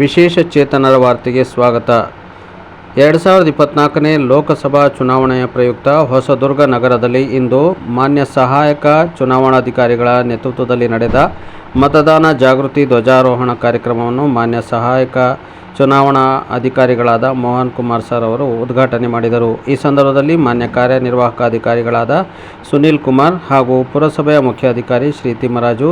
ವಿಶೇಷ ಚೇತನರ ವಾರ್ತೆಗೆ ಸ್ವಾಗತ. ಎರಡು ಸಾವಿರದ ಇಪ್ಪತ್ನಾಲ್ಕನೇ ಲೋಕಸಭಾ ಚುನಾವಣೆಯ ಪ್ರಯುಕ್ತ ಹೊಸದುರ್ಗ ನಗರದಲ್ಲಿ ಇಂದು ಮಾನ್ಯ ಸಹಾಯಕ ಚುನಾವಣಾಧಿಕಾರಿಗಳ ನೇತೃತ್ವದಲ್ಲಿ ನಡೆದ ಮತದಾನ ಜಾಗೃತಿ ಧ್ವಜಾರೋಹಣ ಕಾರ್ಯಕ್ರಮವನ್ನು ಮಾನ್ಯ ಸಹಾಯಕ ಚುನಾವಣಾ ಅಧಿಕಾರಿಗಳಾದ ಮೋಹನ್ ಕುಮಾರ್ ಸರ್ ಅವರು ಉದ್ಘಾಟನೆ ಮಾಡಿದರು. ಈ ಸಂದರ್ಭದಲ್ಲಿ ಮಾನ್ಯ ಕಾರ್ಯನಿರ್ವಾಹಕ ಅಧಿಕಾರಿಗಳಾದ ಸುನೀಲ್ ಕುಮಾರ್ ಹಾಗೂ ಪುರಸಭೆಯ ಮುಖ್ಯಾಧಿಕಾರಿ Shri Thimmaraju,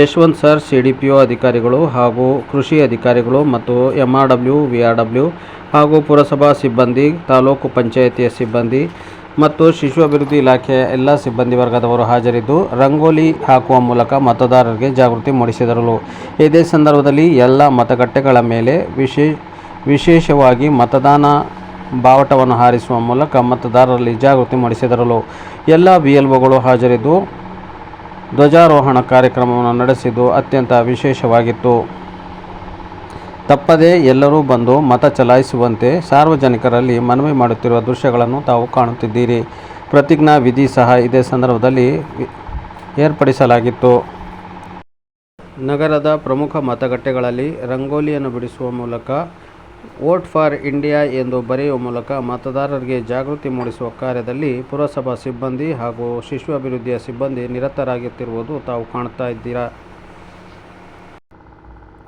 Yashwant sir, C D P O ಅಧಿಕಾರಿಗಳು ಹಾಗೂ ಕೃಷಿ ಅಧಿಕಾರಿಗಳು ಮತ್ತು M R W, V R W ಹಾಗೂ ಪುರಸಭಾ ಸಿಬ್ಬಂದಿ, ತಾಲೂಕು ಪಂಚಾಯಿತಿಯ ಸಿಬ್ಬಂದಿ ಮತ್ತು ಶಿಶು ಅಭಿವೃದ್ಧಿ ಇಲಾಖೆಯ ಎಲ್ಲ ಸಿಬ್ಬಂದಿ ವರ್ಗದವರು ಹಾಜರಿದ್ದು ರಂಗೋಲಿ ಹಾಕುವ ಮೂಲಕ ಮತದಾರರಿಗೆ ಜಾಗೃತಿ ಮೂಡಿಸಿದರು. ಇದೇ ಸಂದರ್ಭದಲ್ಲಿ ಎಲ್ಲ ಮತಗಟ್ಟೆಗಳ ಮೇಲೆ ವಿಶೇ, ವಿಶೇಷವಾಗಿ ಮತದಾನ ಬಾವಟವನ್ನು ಹಾರಿಸುವ ಮೂಲಕ ಮತದಾರರಲ್ಲಿ ಜಾಗೃತಿ ಮೂಡಿಸಿದರು. ಎಲ್ಲ ಬಿ ಎಲ್ ಒಗಳು ಹಾಜರಿದ್ದು ಧ್ವಜಾರೋಹಣ ಕಾರ್ಯಕ್ರಮವನ್ನು ನಡೆಸಿದ್ದು ಅತ್ಯಂತ ವಿಶೇಷವಾಗಿತ್ತು. ತಪ್ಪದೇ ಎಲ್ಲರೂ ಬಂದು ಮತ ಚಲಾಯಿಸುವಂತೆ ಸಾರ್ವಜನಿಕರಲ್ಲಿ ಮನವಿ ಮಾಡುತ್ತಿರುವ ದೃಶ್ಯಗಳನ್ನು ತಾವು ಕಾಣುತ್ತಿದ್ದೀರಿ. ಪ್ರತಿಜ್ಞಾ ವಿಧಿ ಸಹ ಇದೇ ಸಂದರ್ಭದಲ್ಲಿ ಏರ್ಪಡಿಸಲಾಗಿತ್ತು. ನಗರದ ಪ್ರಮುಖ ಮತಗಟ್ಟೆಗಳಲ್ಲಿ ರಂಗೋಲಿಯನ್ನು ಬಿಡಿಸುವ ಮೂಲಕ ವೋಟ್ ಫಾರ್ ಇಂಡಿಯಾ ಎಂದು ಬರೆಯುವ ಮೂಲಕ ಮತದಾರರಿಗೆ ಜಾಗೃತಿ ಮೂಡಿಸುವ ಕಾರ್ಯದಲ್ಲಿ ಪುರಸಭಾ ಸಿಬ್ಬಂದಿ ಹಾಗೂ ಶಿಶು ಅಭಿವೃದ್ಧಿಯ ಸಿಬ್ಬಂದಿ ನಿರತರಾಗುತ್ತಿರುವುದು ತಾವು ಕಾಣ್ತಾ ಇದ್ದೀರಾ?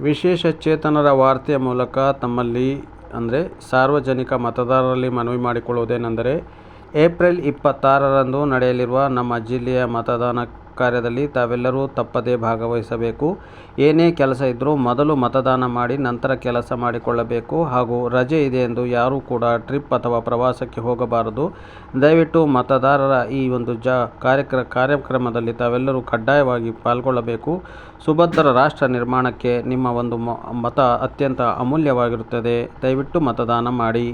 ವಿಶೇಷ ಚೇತನರ ವಾರ್ತೆಯ ಮೂಲಕ ತಮ್ಮಲ್ಲಿ, ಅಂದರೆ ಸಾರ್ವಜನಿಕ ಮತದಾರರಲ್ಲಿ ಮನವಿ ಮಾಡಿಕೊಳ್ಳುವುದೇನೆಂದರೆ, ಏಪ್ರಿಲ್ ಇಪ್ಪತ್ತಾರರಂದು ನಡೆಯಲಿರುವ ನಮ್ಮ ಜಿಲ್ಲೆಯ ಮತದಾನ ಕಾರ್ಯದಲ್ಲಿ ತಾವೆಲ್ಲರೂ ತಪ್ಪದೇ ಭಾಗವಹಿಸಬೇಕು. ಏನೇ ಕೆಲಸ ಇದ್ದರೂ ಮೊದಲು ಮತದಾನ ಮಾಡಿ ನಂತರ ಕೆಲಸ ಮಾಡಿಕೊಳ್ಳಬೇಕು. ಹಾಗೂ ರಜೆ ಇದೆ ಎಂದು ಯಾರೂ ಕೂಡ ಟ್ರಿಪ್ ಅಥವಾ ಪ್ರವಾಸಕ್ಕೆ ಹೋಗಬಾರದು. ದಯವಿಟ್ಟು ಮತದಾರರ ಈ ಒಂದು ಜ ಕಾರ್ಯಕ್ರ ಕಾರ್ಯಕ್ರಮದಲ್ಲಿ ತಾವೆಲ್ಲರೂ ಕಡ್ಡಾಯವಾಗಿ ಪಾಲ್ಗೊಳ್ಳಬೇಕು. ಸುಭದ್ರ ರಾಷ್ಟ್ರ ನಿರ್ಮಾಣಕ್ಕೆ ನಿಮ್ಮ ಒಂದು ಮತ ಅತ್ಯಂತ ಅಮೂಲ್ಯವಾಗಿರುತ್ತದೆ. ದಯವಿಟ್ಟು ಮತದಾನ ಮಾಡಿ.